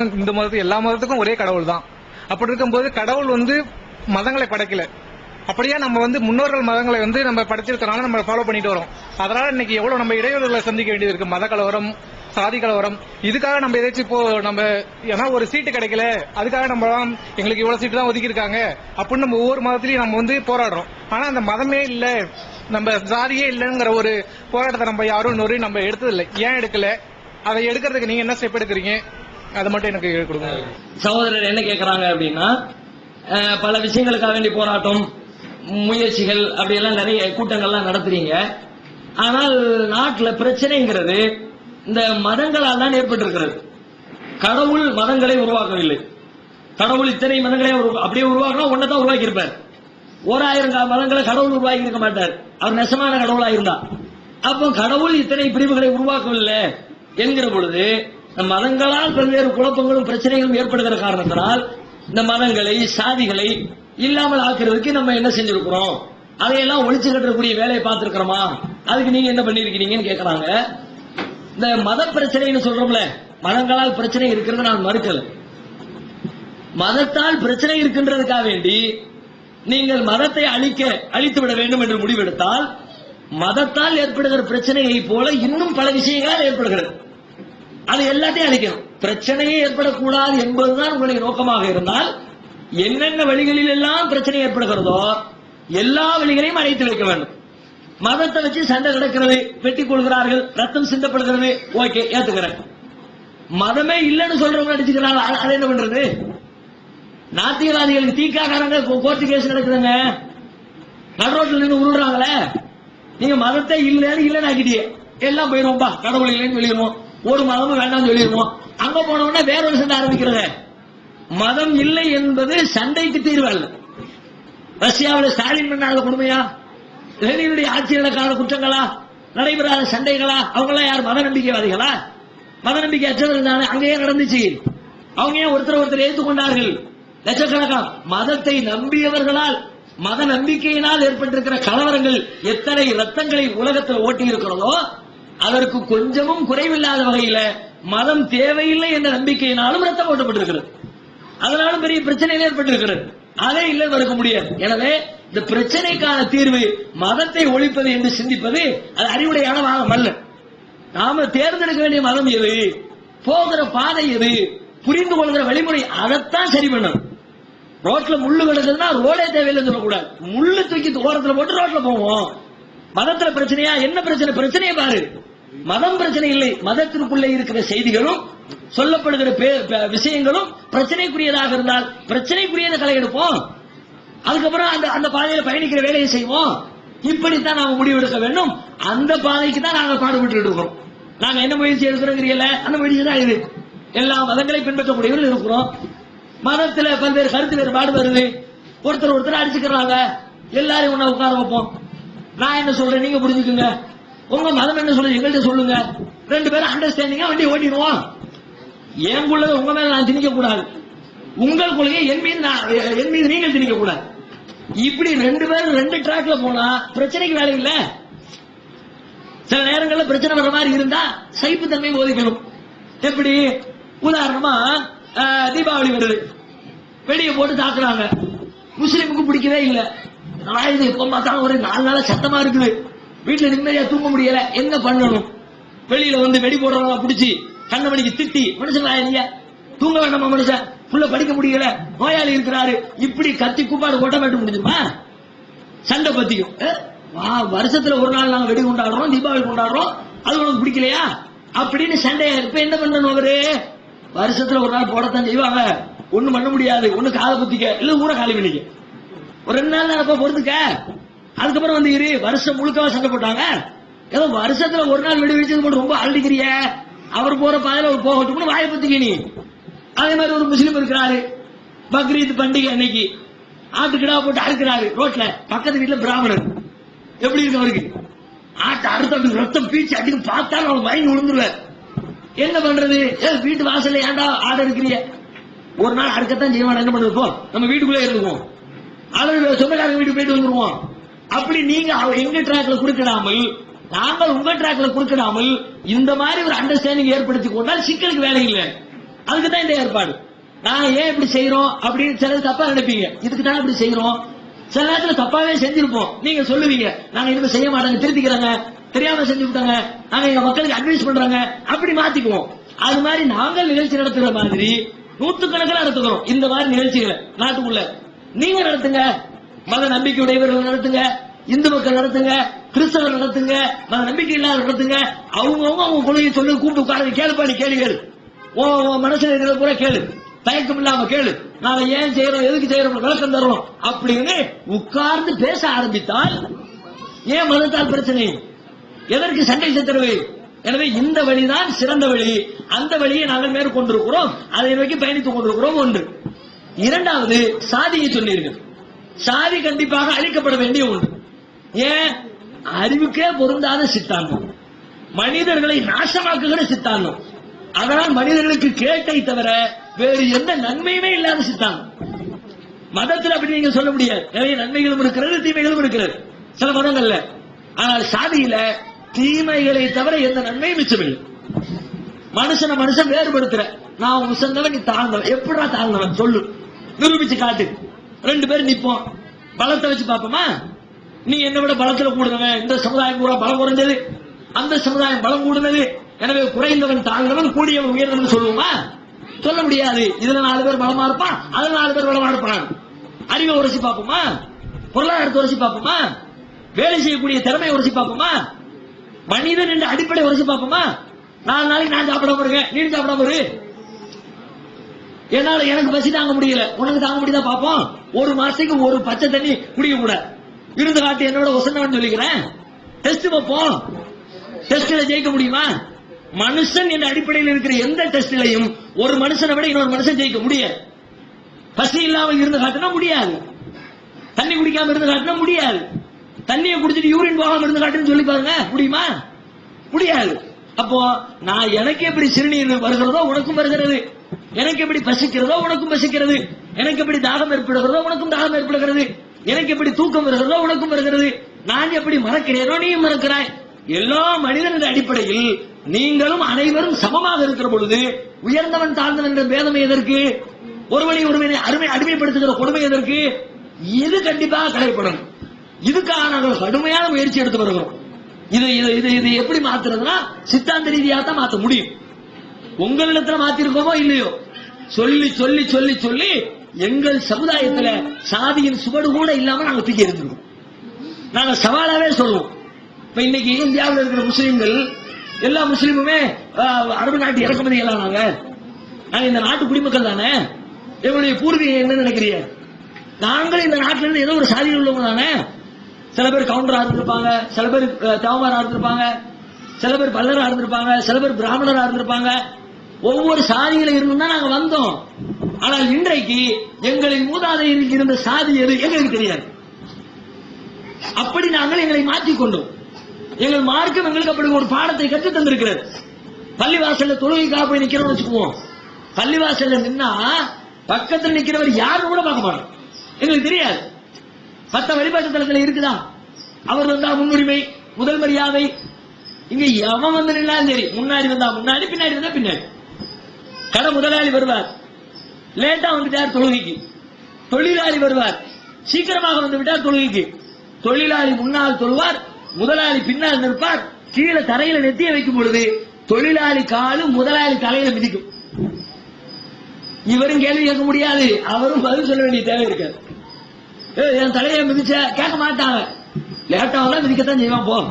இந்த மதத்து எல்லா மதத்துக்கும் ஒரே கடவுள் தான் அப்படி இருக்கும்போது கடவுள் வந்து மதங்களை படைக்கல. அப்படியே நம்ம வந்து முன்னோர்கள் மதங்களை வந்து நம்ம படைச்சிருக்கனால நம்ம ஃபாலோ பண்ணிட்டு வரோம். அதனால இன்னைக்கு எவ்வளவு நம்ம இடையூறுகளை சந்திக்க வேண்டியது இருக்கு. மத கலவரம் சாதி கலவரம். இதுக்காக நம்ம ஏதாச்சும் இப்போ நம்ம ஏன்னா ஒரு சீட்டு கிடைக்கல. அதுக்காக நம்ம எங்களுக்கு இவ்வளவு சீட்டு தான் ஒதுக்கி இருக்காங்க அப்படின்னு நம்ம ஒவ்வொரு மதத்திலையும் நம்ம வந்து போராடுறோம். ஆனா அந்த மதமே இல்ல. நம்ம சாதியே இல்லைங்கிற ஒரு போராட்டத்தை நம்ம யாரும் இன்னொரு நம்ம எடுத்ததில்லை. ஏன் எடுக்கல? அதை எடுக்கிறதுக்கு நீங்க என்ன ஸ்டெப் எடுக்கிறீங்க? அதை மட்டும் எனக்கு கொடுங்க. சகோதரர் என்ன கேட்குறாங்க அப்படின்னா பல விஷயங்களுக்காக வேண்டி போராட்டம் முயற்சிகள் அப்படியெல்லாம் நிறைய கூட்டங்கள்லாம் நடத்துறீங்க. ஆனால் நாட்டில் பிரச்சனைங்கிறது இந்த மதங்களால் தான் ஏற்பட்டிருக்கிறது. கடவுள் மதங்களை உருவாக்கவில்லை. கடவுள் இத்தனை மதங்களை அப்படியே உருவாக்கினா ஒன்றை தான் உருவாக்கி இருப்பார் ஓராயிரம் கா- மதங்களை கடவுள் உருவாக்கி இருக்க மாட்டார். அவர் நெசமான கடவுளாக இருந்தார் அப்போ கடவுள் இத்தனை பிரிவுகளை உருவாக்கவில்லை என்கிற பொழுது மதங்களால் பல்வேறு குழப்பங்களும் பிரச்சனைகளும் ஏற்படுகிற காரணத்தினால் இந்த மதங்களை சாதிகளை இல்லாமல் ஆக்குறதுக்கு நம்ம என்ன செஞ்சிருக்கிறோம்? அதையெல்லாம் ஒழிச்சு கட்டக்கூடிய வேலையை பார்த்திருக்கிறோமா? அதுக்கு நீங்க என்ன பண்ணிருக்கீங்கன்னு கேட்கறாங்க இந்த மத பிரச்சனைன்னு சொல்றோம்ல மதங்களால் பிரச்சனை இருக்கிறத நான் மறுக்கல. மதத்தால் பிரச்சனை இருக்கின்றதுக்காக வேண்டி நீங்கள் மதத்தை அழிக்க அழித்து விட வேண்டும் என்று முடிவெடுத்தால் மதத்தால் ஏற்படுகிற பிரச்சனையை போல இன்னும் பல விஷயங்களால் ஏற்படுகிறது. அது எல்லாத்தையும் அழிக்கணும். பிரச்சனையே ஏற்படக்கூடாது என்பதுதான் உங்களுடைய நோக்கமாக இருந்தால் என்னென்ன வழிகளில் எல்லாம் பிரச்சனை ஏற்படுகிறதோ எல்லா வழிகளையும் அழைத்து வைக்க வேண்டும். மதத்தை வச்சு சண்டை கிடக்கிறது வெட்டி கொள்கிறார்கள் ரத்தம் சிந்தப்படுகிறது ஓகே ஏத்துக்கிறேன். மதமே இல்லைன்னு சொல்றவங்க அடிச்சுக்கிறாங்க அதை என்ன பண்றது? நாத்தியவாதிகளுக்கு தீக்காக்காரங்க கோர்ட்டு கேஸ் நடக்குதுங்க. நடுரோட்டில் நின்று உருடுறாங்களே நீங்க மதத்தை இல்லைன்னு இல்லைன்னு ஆக்கிட்டீங்க. எல்லாம் போயிருவோம்பா கடவுள் இல்லைன்னு வெளியிடுவோம் ஒரு மதமும் வேண்டாம்னு சொல்லிடுவோம். அங்க போனோம்னா வேற ஒரு சண்டை ஆரம்பிக்கிறது. மதம் இல்லை என்பது சண்டைக்கு தீர்வு அல்ல. ரஷ்யாவில் ஸ்டாலின் பண்ணாத கொடுமையா? லெனினுடைய ஆட்சியில் காண குற்றங்களா? நடைபெறாத சண்டைகளா? அவங்க எல்லாம் யார் மத நம்பிக்கைவாதிகளா? மத நம்பிக்கை அற்றவர்கள் தானே. அங்கேயே நடந்துச்சு. அவங்க ஏன் ஒருத்தர் ஒருத்தர் ஏற்றுக்கொண்டார்கள் லட்சக்கணக்கான மதத்தை நம்பியவர்களால் மத நம்பிக்கையினால் ஏற்பட்டிருக்கிற கலவரங்கள் எத்தனை ரத்தங்களை உலகத்தில் ஓட்டி இருக்கிறதோ அதற்கு கொஞ்சமும் குறைவில்லாத வகையில மதம் தேவையில்லை என்ற நம்பிக்கையினாலும் ரத்தம் ஓட்டப்பட்டிருக்கிறது. அதனாலும் பெரிய பிரச்சனைகள் ஏற்பட்டிருக்கிறது. அதை இல்லை மறுக்க முடியாது. எனவே இந்த பிரச்சனைக்கான தீர்வு மதத்தை ஒழிப்பது என்று சிந்திப்பது அது அறிவுடையான வாதம் அல்ல. நாம தேர்ந்தெடுக்க வேண்டிய மதம் எது? போகிற பாதை எது? புரிந்து கொள்கிற வழிமுறை அதைத்தான் சரி பண்ணணும். ரோட்ல முள்ளு கிடக்குதுன்னா ரோடே தேவையில்லைன்னு சொல்லக்கூடாது. முள்ளு தூக்கி ஓரத்துல போட்டு ரோட்ல போவோம். மதத்துல பிரச்சனையா? என்ன பிரச்சனை? பிரச்சனையை பாரு. மதம் பிரச்சனை இல்லை. மதத்திற்குள்ளே இருக்கிற செய்திகளும் சொல்லப்படுகிற விஷயங்களும் பிரச்சனைக்குரியதாக இருந்தால் பிரச்சனைக்குரியதை கலையெடுப்போம் அதுக்கப்புறம் அந்த அந்த பாதையில பயணிக்கிற வேலையை செய்வோம். இப்படித்தான் நாம முடிவெடுக்க வேண்டும். அந்த பாதைக்கு தான் நாங்கள் பாடுபட்டு இருக்கிறோம். நாங்க என்ன முயற்சி எடுக்கிறோங்கிறீங்கள அந்த முயற்சி தான் இது. எல்லா மதங்களை பின்பற்றக்கூடியவர்கள் இருக்கிறோம். மதத்துல பல்வேறு கருத்து வேறுபாடு வருது. ஒருத்தர் ஒருத்தர் அடிச்சுக்கிறாங்க. எல்லாரையும் உன்னை உட்கார வைப்போம். நான் என்ன சொல்றேன்? நீங்க புரிஞ்சுக்குங்க. உங்க மதம் என்ன சொல்லுது? எங்கள்கிட்ட சொல்லுங்க. ரெண்டு பேரும் அண்டர்ஸ்டாண்டிங்கா வண்டி ஓட்டிடுவோம். என் கொள்கை உங்க மேல நான் திணிக்க கூடாது உங்கள் கொள்கையை என் மீது நான் என் மீது நீங்கள் திணிக்க கூடாது இப்படி ரெண்டு பேரும் ரெண்டு ட்ராக்ல போனா பிரச்சனைக்கு வேலை இல்ல. சில நேரங்கள்ல பிரச்சனை வர மாதிரி இருந்தா சைப்பு தன்மை போதிக்கணும். எப்படி? உதாரணமா தீபாவளி வருது. வெடியை போட்டு தாக்குறாங்க. முஸ்லிமுக்கு பிடிக்கவே இல்ல. நான் இது எப்ப பார்த்தாலும் ஒரு நாலு நாள் சத்தமா இருக்குது. வீட்டுல நிம்மதியா தூங்க முடியல? என்ன பண்ணணும்? வெளியில வந்து வெடி போடுறவங்க பிடிச்சி கண்ணமணிக்கு திட்டி மனுஷன் நீங்க? தூங்க வேண்டாமா மனுஷன்? புள்ள படிக்க முடியல நோயாளி இருக்கிறாரு. இப்படி கத்தி கூப்பாடு கொட்ட மாட்டு முடிஞ்சுமா? சண்டை பத்தியும் வா வருஷத்துல ஒரு நாள் நாங்க வெடி கொண்டாடுறோம் தீபாவளி கொண்டாடுறோம். அது உனக்கு பிடிக்கலையா? அப்படின்னு சண்டையா இருப்ப என்ன பண்ணணும் அவரு? வருஷத்துல ஒரு நாள் போடத்தான் செய்வாங்க. ஒண்ணும் பண்ண முடியாது. ஒண்ணு காலை குத்திக்க. இல்ல ஊரை காலி பண்ணிக்க. ஒரு ரெண்டு நாள் நடப்ப பொறுத்துக்க? அதுக்கப்புறம் வந்து இரு வருஷம் முழுக்க சண்டை போட்டாங்க ஏதோ வருஷத்துல ஒரு நாள் வெடி வெடிச்சது போட்டு ரொம்ப அழடிக்கிறிய அவர் போற பாதையில அவர் போகட்டும்னு வாயை பத்திக்க நீ. அதே மாதிரி ஒரு முஸ்லீம் இருக்கிறாரு. பக்ரீத் பண்டிகை அன்னைக்கு. ஆட்டுக்கிடா போட்டு அறுக்கிறாரு ரோட்ல. பக்கத்து வீட்டுல பிராமணர் எப்படி இருக்கு அவருக்கு? ஆட்டை அறுத்து அப்படி ரத்தம் பீச்சு அடிக்கும் பார்த்தாலும் அவன் மயங்கி விழுந்துருவார் என்ன பண்றது? ஏ வீட்டு வாசல்ல ஏன்டா ஆடு இருக்கிறிய ஒரு நாள் அடுக்கத்தான் செய்வான். என்ன பண்றது போ நம்ம வீட்டுக்குள்ளே இருந்துக்குவோம். அல்லது சொந்தக்காரங்க வீட்டுக்கு போயிட்டு வந்துருவோம். அப்படி நீங்க எங்க டிராக்ல குறுக்கிடாமல் நாங்கள் உங்க டிராக்ல குறுக்கிடாமல் இந்த மாதிரி ஒரு அண்டர்ஸ்டாண்டிங் ஏற்படுத்தி கொண்டால் சிக்கலுக்கு வேலை இல்லை. அதுக்கு தான் இந்த ஏற்பாடு. நான் ஏன் இப்படி செய்யறோம் அப்படின்னு சில தப்பா நினைப்பீங்க. இதுக்கு தான் இப்படி செய்யறோம் சில நேரத்துல தப்பாவே செஞ்சிருப்போம். நீங்க சொல்லுவீங்க நாங்க இனிமே செய்ய மாட்டாங்க திருத்திக்கிறாங்க தெரியாம செஞ்சு விட்டாங்க நாங்க எங்க மக்களுக்கு அட்வைஸ் பண்றாங்க அப்படி மாத்திக்குவோம். அது மாதிரி நாங்கள் நிகழ்ச்சி நடத்துற மாதிரி நூத்துக்கணக்கில் நடத்துகிறோம். இந்த மாதிரி நிகழ்ச்சிகளை நாட்டுக்குள்ள. நீங்க நடத்துங்க. மத நம்பிக்கையுடையவர்கள் நடத்துங்க. இந்து மக்கள் நடத்துங்க கிறிஸ்தவர் நடத்துங்க நம்பிக்கை இல்லாத நடத்துங்க. அவங்கவுங்க அவங்க கொள்கையை சொல்லி கூப்பிட்டு உட்காரு கேளுப்பா நீ கேளு கேளு. ஓ உன் மனசுல இருக்கிறத கூட கேளு. தயக்கம் இல்லாம கேளு. நாங்க ஏன் செய்யறோம் எதுக்கு செய்யறோம் விளக்கம் தர்றோம் அப்படின்னு உட்கார்ந்து பேச ஆரம்பித்தால் ஏன் மதத்தால் பிரச்சனை? எதற்கு சண்டை சச்சரவு? எனவே இந்த வழிதான் சிறந்த வழி. அந்த வழியை நாங்கள் மேற்கொண்டிருக்கிறோம். அதை நோக்கி பயணித்துக் கொண்டிருக்கிறோம் ஒன்று. இரண்டாவது சாதியை சொன்னீர்கள். சாதி கண்டிப்பாக அழிக்கப்பட வேண்டிய ஒன்று. ஏன்? அறிவுக்கே பொருந்தாத சித்தாந்தம். மனிதர்களை நாசமாக்குகிற சித்தாந்தம். அதனால் மனிதர்களுக்கு கேட்டை தவிர வேறு எந்த நன்மையுமே இல்லாத சித்தாந்தம். மதத்தில் அப்படி நீங்க சொல்ல முடியாது. நிறைய நன்மைகளும் இருக்கிறது தீமைகளும் இருக்கிறது. சில மதங்கள்ல. ஆனால் சாதியில தீமைகளை தவிர எந்த நன்மையும் மிச்சமில்லை. மனுஷனை மனுஷன் வேறுபடுத்துற. நான் உசந்தவன் நீ தாழ்ந்தவன். எப்படா தாழ்ந்தவன்? சொல்லு. நிரூபிச்சு காட்டு. ரெண்டு பேரும் நிப்போம். பலத்தை வச்சு பாப்போமா நீ என்ன விட பலத்துல கூடுனவன். இந்த சமுதாயம் கூட பலம் குறைஞ்சது. அந்த சமுதாயம் பலம் கூடுனது. எனவே குறைந்தவன் தாழ்ந்தவன் கூடியவன் உயர்ந்தவன் சொல்லுவோமா? சொல்ல முடியாது. இதுல நாலு பேர் பலமா இருப்பான். அதுல நாலு பேர் பலமா இருப்பான். அறிவை உரசி பார்ப்போமா? பொருளாதாரத்தை உரசி பார்ப்போமா? வேலை செய்யக்கூடிய திறமையை உரசி பார்ப்போமா? மனிதன் என்ற அடிப்படை உரசி பார்ப்போமா? நாலு நாளைக்கு நான் சாப்பிடாம இருக்கேன் நீ சாப்பிடாம இரு. என்னால எனக்கு பசி தாங்க முடியல. உனக்கு தாங்க முடியுதா பார்ப்போம். ஒரு மாசத்துக்கு ஒரு பச்சை தண்ணி குடிக்க கூட இருந்து காட்டு என்னோட ஒசந்தவன் சொல்லிக்கிறேன். டெஸ்ட் வைப்போம் டெஸ்ட்ல ஜெயிக்க முடியுமா? மனுஷன் என்ற அடிப்படையில் இருக்கிற எந்த டெஸ்ட்லையும் ஒரு மனுஷனை விட இன்னொரு மனுஷன் ஜெயிக்க முடியாது. பசி இல்லாமல் இருந்து காட்டினா முடியாது. தண்ணி குடிக்காம இருந்து காட்டினா முடியாது. தண்ணியை குடிச்சிட்டு யூரின் போகாம இருந்து காட்டுன்னு சொல்லி பாருங்க. முடியுமா? முடியாது. அப்போ நான் எனக்கு எப்படி சிறுநீர் வருகிறதோ உனக்கும் வருகிறது. எனக்கு எப்படி பசிக்கிறதோ உனக்கும் பசிக்கிறது. எனக்கு எப்படி தாகம் ஏற்படுகிறதோ உனக்கும் தாகம் ஏற்படுகிறது. எனக்கு எப்படி தூக்கம் வருகிறதோ உனக்கும் வருகிறது. நான் எப்படி மறக்கிறேனோ நீயும் மறக்கிறாய். எல்லா மனிதனின் அடிப்படையில் நீங்களும் அனைவரும் சமமாக இருக்கிற பொழுது உயர்ந்தவன் தாழ்ந்தவன் என்ற பேதமை எதற்கு? ஒருவனை ஒருவனை அருமை அடிமைப்படுத்துகிற கொடுமை எதற்கு? இது கண்டிப்பாக கடைப்படணும் இதுக்காக நாங்கள் கடுமையான முயற்சி எடுத்து வருகிறோம். இது இது இது இது எப்படி மாத்துறதுன்னா சித்தாந்த ரீதியாக தான் மாற்ற முடியும். உங்களிடத்துல மாத்திருக்கோமோ இல்லையோ? சொல்லி சொல்லி சொல்லி சொல்லி எங்கள் சமுதாயத்துல சாதியின் சுவடு கூட இல்லாம நாங்க தூக்கி எறிஞ்சிருக்கோம். நாங்க சவாலாவே சொல்லுவோம் இப்ப இன்னைக்கு இந்தியாவில் இருக்கிற முஸ்லீம்கள் எல்லா முஸ்லீமுமே அரபு நாட்டு இறக்குமதி எல்லாம் நாங்க. நாங்க இந்த நாட்டு குடிமக்கள் தானே? எங்களுடைய பூர்வீகம் என்ன நினைக்கிறீங்க? நாங்களும் இந்த நாட்டில இருந்து ஏதோ ஒரு சாதியில் உள்ளவங்க தானே? சில பேர் கவுண்டரா இருந்திருப்பாங்க சில பேர் தேவமாரா இருந்திருப்பாங்க சில பேர் பல்லரா இருந்திருப்பாங்க சில பேர் பிராமணரா இருந்திருப்பாங்க. ஒவ்வொரு சாதியில இருந்து தான் நாங்க வந்தோம். ஆனால் இன்றைக்கு எங்களின் மூதாதையருக்கு இருந்த சாதி எது எங்களுக்கு தெரியாது. அப்படி நாங்கள் எங்களை மாற்றிக் கொண்டோம். எங்கள் மார்க்கம் எங்களுக்கு அப்படி ஒரு பாடத்தை கற்றுத் தந்திருக்கிறது. பள்ளிவாசல்ல தொழுகைக்காக போய் நிக்கிறோம்னு வச்சுக்குவோம். பள்ளிவாசல்ல நின்னா பக்கத்தில் நிக்கிறவர் யாரும் கூட பார்க்க மாட்டோம். எங்களுக்கு தெரியாது. மற்ற வழிபாட்டு தளத்தில் இருக்குதா? அவர் வந்தா முன்னுரிமை முதல் மரியாதை. இங்க எவன் வந்து நின்னாலும் சரி முன்னாடி வந்தா முன்னாடி பின்னாடி வந்தா பின்னாடி. கடை முதலாளி வருவார். லேட்டா வந்துட்டார் தொழுகைக்கு. தொழிலாளி வருவார். சீக்கிரமாக வந்து விட்டார் தொழுகைக்கு. தொழிலாளி முன்னால் தொழுவார் முதலாளி பின்னால் நிற்பார். கீழே தரையில நெத்திய வைக்கும் பொழுது தொழிலாளி காலும் முதலாளி தலையில மிதிக்கும். இவரும் கேள்வி கேட்க முடியாது. அவரும் பதில் சொல்ல வேண்டிய தேவை இருக்காது. ஏய், என் தலையை மிதிச்ச கேட்க மாட்டாங்க லேட்டாவெல்லாம் மிதிக்கத்தான் செய்வான் போ.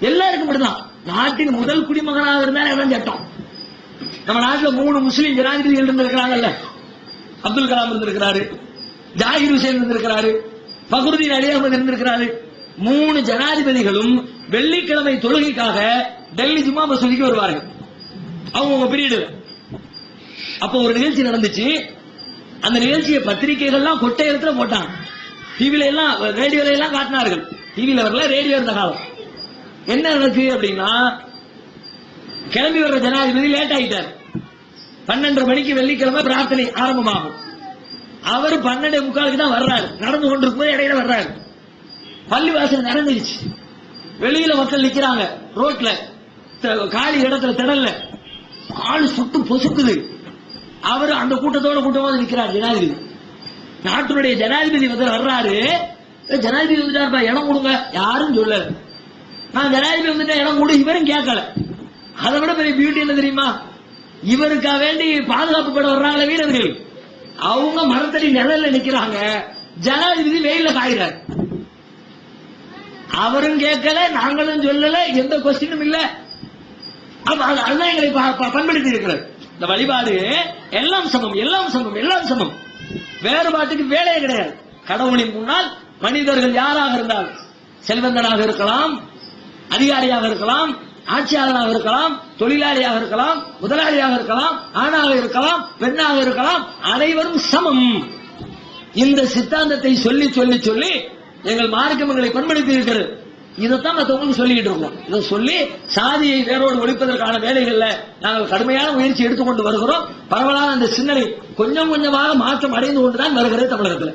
எல்லாருக்கும் மட்டும்தான் நாட்டின் முதல் குடிமகனாக இருந்தால் அதான் சட்டம். நம்ம நாட்டுல மூணு முஸ்லீம் ஜனாதிபதிகள் இருந்திருக்கிறாங்கல்ல. அப்துல் கலாம் இருந்திருக்கிறாரு. ஜாகிர் ஹுசேன் இருந்திருக்கிறாரு. பகுருதீன் அலி அஹமது இருந்திருக்கிறாரு. மூணு ஜனாதிபதிகளும் வெள்ளிக்கிழமை தொழுகைக்காக டெல்லி ஜும்மா மசூதிக்கு வருவார்கள். அவங்க உங்க பீரியடு. அப்ப ஒரு நிகழ்ச்சி நடந்துச்சு. அந்த நிகழ்ச்சியை பத்திரிகைகள்லாம் கொட்டை இடத்துல போட்டாங்க. டிவில எல்லாம் ரேடியோல எல்லாம் காட்டினார்கள். டிவில வரல ரேடியோ இருந்த காலம். என்ன நடக்கு அப்படின்னா கிளம்பி வர்ற ஜனாதிபதி லேட் ஆயிட்டார். பன்னெண்டரை மணிக்கு வெள்ளிக்கிழமை பிரார்த்தனை ஆரம்பமாகும். அவர் பன்னெண்டு முக்காலுக்கு தான் வர்றாரு. நடந்து கொண்டிருக்கும் போது இடையில வர்றாரு. பள்ளிவாசல் நடந்துருச்சு. வெளியில மக்கள் நிக்கிறாங்க ரோட்ல. காலி இடத்துல திடல்ல. ஆள் சுட்டு பொசுக்குது. அவர் அந்த கூட்டத்தோட கூட்டமா வந்து நிக்கிறார் ஜனாதிபதி. நாட்டினுடைய ஜனாதிபதி வந்து வர்றாரு. ஜனாதிபதி வந்துட்டாருப்பா இடம் கொடுங்க. யாரும் சொல்லல. நான் ஜனாதிபதி வந்துட்டா இடம் கொடு இவரும் கேட்கல. அதை விட பெரிய பியூட்டி என்ன தெரியுமா? இவருக்கா வேண்டி பாதுகாப்பு பட வர்றாங்களே வீரர்கள். அவங்க மரத்தடி நிழல்ல நிக்கிறாங்க. ஜனாதிபதி வெயில காயிறாரு அவரும் கேட்கல நாங்களும் சொல்லல எந்த கொஸ்டினும் இல்ல. அதுதான் எங்களை ப- பண்படுத்தி இருக்கிறது. இந்த வழிபாடு எல்லாம் சமம் எல்லாம் சமம் எல்லாம் சமம். வேறுபாட்டுக்கு வேலையே கிடையாது. கடவுளின் முன்னால் மனிதர்கள் யாராக இருந்தாலும் செல்வந்தனாக இருக்கலாம் அதிகாரியாக இருக்கலாம் ஆட்சியாளராக இருக்கலாம் தொழிலாளியாக இருக்கலாம் முதலாளியாக இருக்கலாம் ஆணாக இருக்கலாம் பெண்ணாக இருக்கலாம் அனைவரும் சமம். இந்த சித்தாந்தத்தை சொல்லி சொல்லி சொல்லி எங்கள் மார்க்கம் எங்களை பண்படுத்தி இருக்கிறது இதைத்தான் மற்றவங்களுக்கு சொல்லிக்கிட்டு இருக்கோம். இதை சொல்லி சாதியை வேரோடு ஒழிப்பதற்கான வேலைகள்ல நாங்கள் கடுமையான முயற்சி எடுத்துக்கொண்டு வருகிறோம். பரவலான அந்த சிந்தனை கொஞ்சம் கொஞ்சமாக மாற்றம் அடைந்து கொண்டுதான் வருகிறது தமிழகத்தில்.